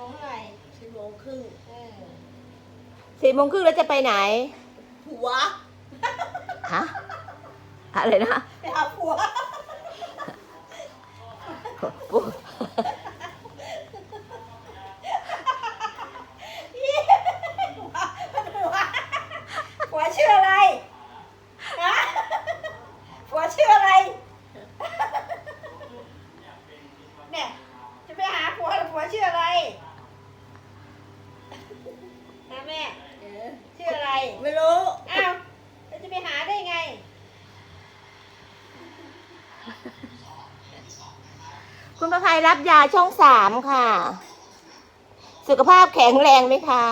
มงเท่าไหร่สี่โมงครึ่งเออสี่โมงครึ่งแล้วจะไปไหน ผัว ฮะ อะไรนะ ไปหาผัวผัวชื่ออะไรฮะผัวชื่ออะไร เนี่ย จะไปหาผัวแล้วผัวชื่ออะไรนะแม่ เออ ชื่ออะไร ไม่รู้ อ้าวแล้วจะไปหาได้ไง คุณประภัยรับยาช่องสามค่ะ สุขภาพแข็งแรงไหมคะ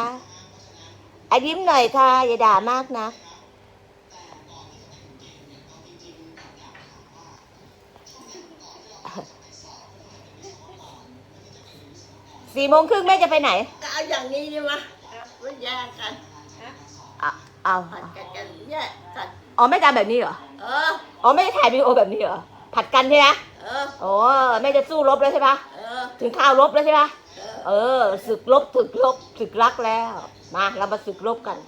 อายิ้มหน่อยค่ะ อย่าด่ามากนะ สี่โมงครึ่งแม่จะไปไหน ก็เอาอย่างนี้ดีมะไม่แยกกันเอาเอาผัดกันกันแยกกัน อ๋อแม่จะเอาแบบนี้เหรอ เออ อ๋อแม่จะถ่ายวีดีโอแบบนี้เหรอ ผัดกันใช่ไหม เอออ๋อแม่จะสู้รบแล้วใช่ปะเออ ถึงข้าวรบแล้วใช่ปะเออเออศึกรบศึกรบศึกรักแล้ว มาเรามาศึกรบกัน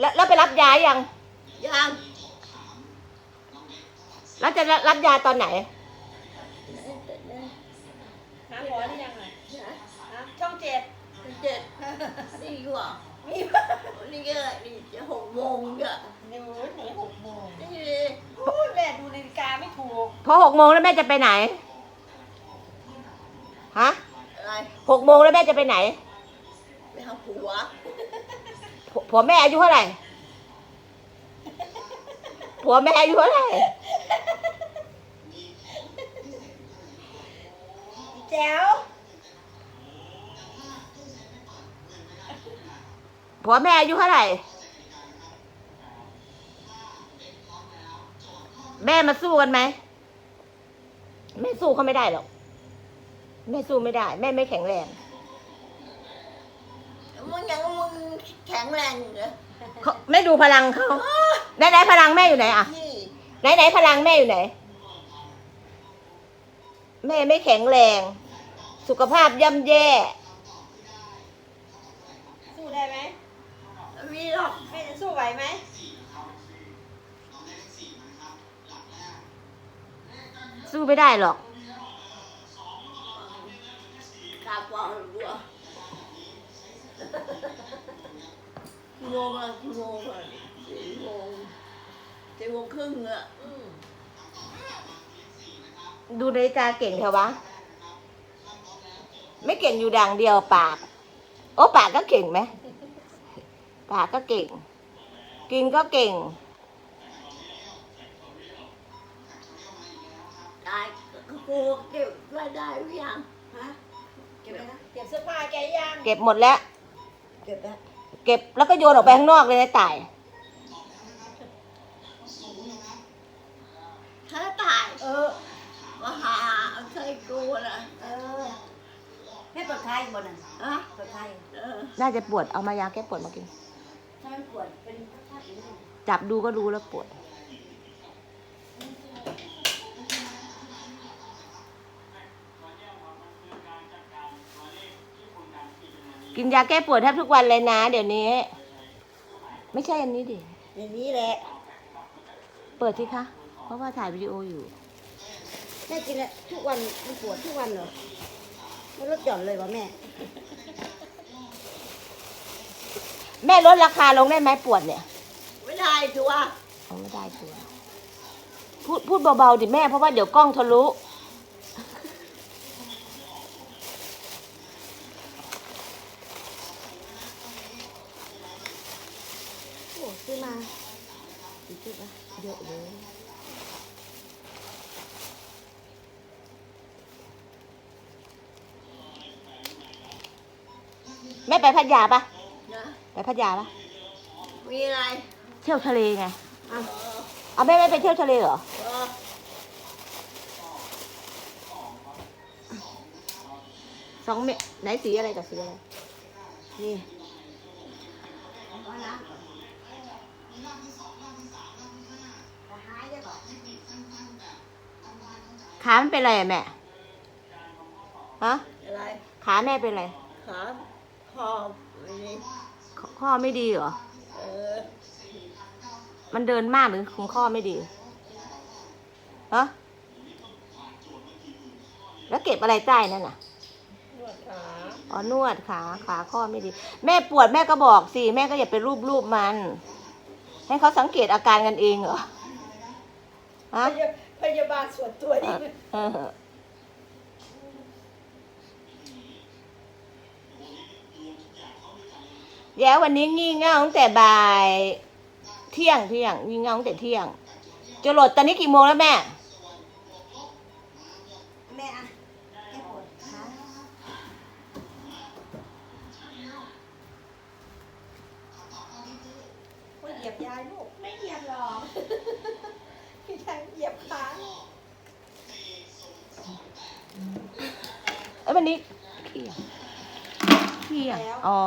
แล้วแล้วไปรับยายังยังแล้วจะรับยาตอนไหนหาหมอหรือยังไงฮะช่องเจ็ดเจ็ดนี่ก็มี นี่ก็นี่จะหกโมงก็หนูหนีหกโมงนี่โอ้ยแม่ดูนาฬิกาไม่ถูกพอหกโมงแล้วแม่จะไปไหน ฮะอะไรหกโมงแล้วแม่จะไปไหน ไปหาผัวผัวผัวแม่อายุเท่าไหร่ ผัวแม่อายุเท่าไหร่ แจ๋ว ผัวแม่อายุเท่าไหร่ แม่มาสู้กันไหมแม่สู้เขาไม่ได้หรอกแม่สู้ไม่ได้ แม่ไม่แข็งแรงมึงยังมึงแข็งแรงอยู่เหรอเขาแม่ดูพลังเขาไหนไหนพลังแม่อยู่ไหนอะนี่ไหนไหนพลังแม่อยู่ไหน แม่ไม่แข็งแรง สุขภาพย่ำแย่ สู้ได้ไหม มีหรอกแม่จะสู้ไหวไหมสู้ไม่ได้หรอกกาบว่ารัวกี่โมงอะกี่โมงอะสี่โมงสี่โมงครึ่งอะอืมดูนาฬิกาเก่งเถอะวะ ไม่เก่งอยู่ด่างเดียวปาก โอ้ปากก็เก่งไหม ปากก็เก่ง กินก็เก่ง ได้กูเก็บไว้ได้หรือยังฮะเก็บอะไรนะเก็บเสื้อผ้าแกยังเก็บหมดแล้ว เก็บได้เก็บแล้วก็โยนออกไปข้างนอกเลยนะต่ายถ้าตายเออมาหาเอาใส่กูนะเออแม่เปิดไข่บนน่ะอะเปิดไข่เออ น่าจะปวดเอามายาแก้ปวดมากินถ้า มันปวดเป็นภาพอย่างนี้จับดูก็รู้แล้วปวด กินยาแก้ปวดแทบทุกวันเลยนะ เดี๋ยวนี้ ไม่ใช่อันนี้ดิ อย่างนี้แหละ เปิดสิคะ เพราะว่าถ่ายวิดีโออยู่ แม่กินแล้วทุกวันมันปวดทุกวันเหรอไม่ลดหย่อนเลยวะแม่ แม่ลดราคาลงได้ไหมปวดเนี่ยไม่ได้ชัวร์เอาไม่ได้ตัวพูดพูดเบาๆดิแม่เพราะว่าเดี๋ยวกล้องทะลุโอ้ซื้อมากี่ชุดนะเยอะเลย แม่ไปพัทยาปะนะไป พัทยาปะมีอะไรเที่ยวทะเลไงเออเอาแม่ไม่ไปเที่ยวทะเลเหรอเออสองเมไหนสีอะไรกับสีอะไรนี่เอาน้ำก่อนหายได้ก่อนขามันเป็นอะไรอะแม่ฮะอะไรขาแม่เป็นอะไร ขาคอไม่นี่ข ข้อไม่ดีเหรอ เออ มันเดินมากหรือคงข้อไม่ดีฮะแล้วเก็บอะไรใต้นั่นน่ะนวดขาอ๋อนวดขาขาข้อไม่ดี แม่ปวดแม่ก็บอกสิแม่ก็อย่าไปรูปรูปมัน ให้เขาสังเกตอาการกันเองเหรอฮะพยาพยาบาลส่วนตัวนี่ เออ แย้ววันนี้งี่เง่าตั้งแต่บ่าย เที่ยงเที่ยงงี่เง่าตั้งแต่เที่ยงจะโหลดตอนนี้กี่โมงแล้วแม่แม่อะแม่ปวดขาว่าเหยียบยายลูกไม่เหยียบหรอกพี่ชายเหยียบขาเอ้ยวันนี้เที่ยงเที่ยงอ๋อ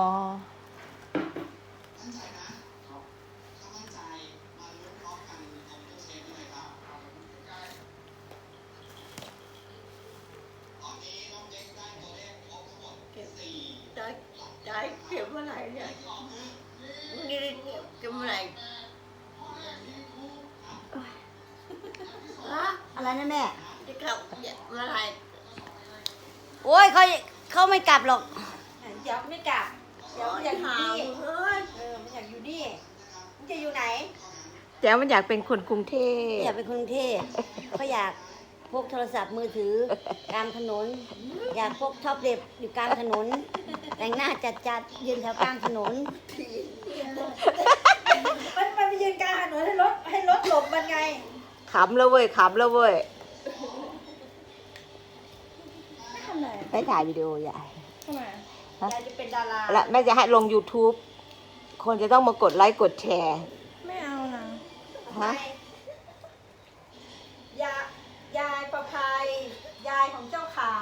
อะไรนะแม่จะกลับเมื่อไหร่โอ้ยเขาเขาไม่กลับหรอกเดี๋ยวไม่กลับเดี๋ยวมันอยากอยู่ถามนี่เฮ้ยเออมันอยากอยู่นี่มันจะอยู่ไหนแจ๋วมันอยากเป็นคนกรุงเทพอยากเป็นกรุงเทพเขาอยากพกโทรศัพท์มือถือกลางถนน อยากพกท็อปเล็บอยู่กลางถนน แต่งหน้าจัดจัดๆยืนแถวกลางถนนมันมันไปยืนกลางถนนให้รถให้รถหลบมันไง ขำแล้วเว้ยขำแล้วเว้ยทำไมไม่ถ่ายวิดีโอใหญ่ทำไมฮะยายจะเป็นดาราและแม่จะให้ลง YouTube คนจะต้องมากดไลค์กดแชร์ ไม่เอานะฮะ ยายยายประภัย ยายของเจ้าขา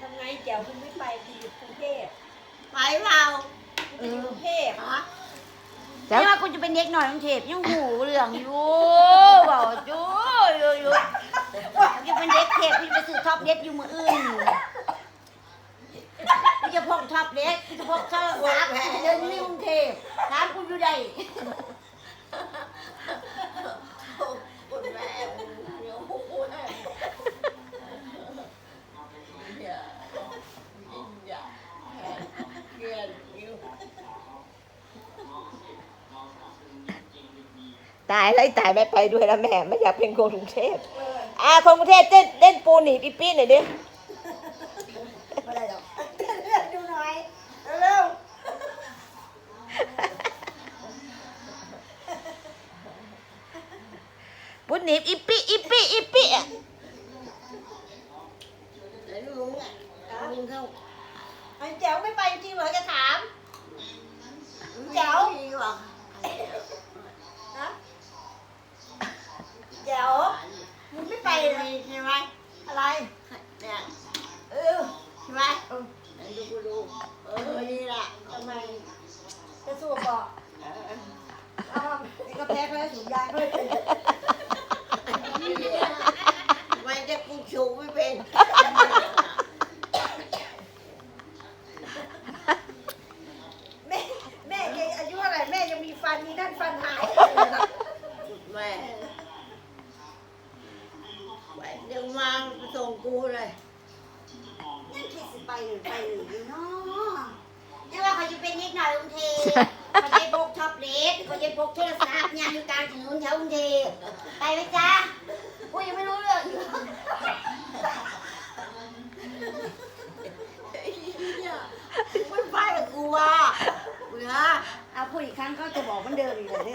ทำไงแจ๋วคุณไม่ไปคุณอยู่กรุงเทพไปเปล่า เออกรุงเทพฮะแจ๋วนี่ว่าคุณจะเป็นเด็กหน่อยกรุงเทพยังหูเหลืองอยู่บอกจู้อยู่อยู่ยังเป็นเด็กเทพคุณจะไปซื้อท็อปเด็กอยู่มืออื่นคุณจะพกท็อปเด็ดคุณจะพกท็อปสาแผลเดินนี่กรุงเทพถามคุณอยู่ใด คุณแม่เดี๋ยวพูดให้อย่าอย่าเกลียดอยู่ ตายแล้วตายไม่ไปด้วยแล้วแม่ไม่อยากเป็นคนกรุงเทพอ่าคนกรุงเทพเต้นเต้นปูหนีบอีปี้หน่อยดิไม่ได้หรอกดูหน่อยเร็วปูหนีบอีปี้อีปี้อีปี้อะไหนลุงอะลุงเข้าไอ้แจ๋วไม่ไปจริงเหรอจะถามเดี๋ยวดี เดี๋ยวมึงไม่ไปเลยใช่ไหมอะไร จะพกโทรศัพท์เนี่ยอยู่กลางถนนแถวกรุงเทพไปไหมจ๊ะอุ้ยยังไม่รู้เรื่องอยู่ไม่ไปกับกูว่ะกูนะเอาพูดอีกครั้งก็จะบอกเหมันเดิมอีกเลย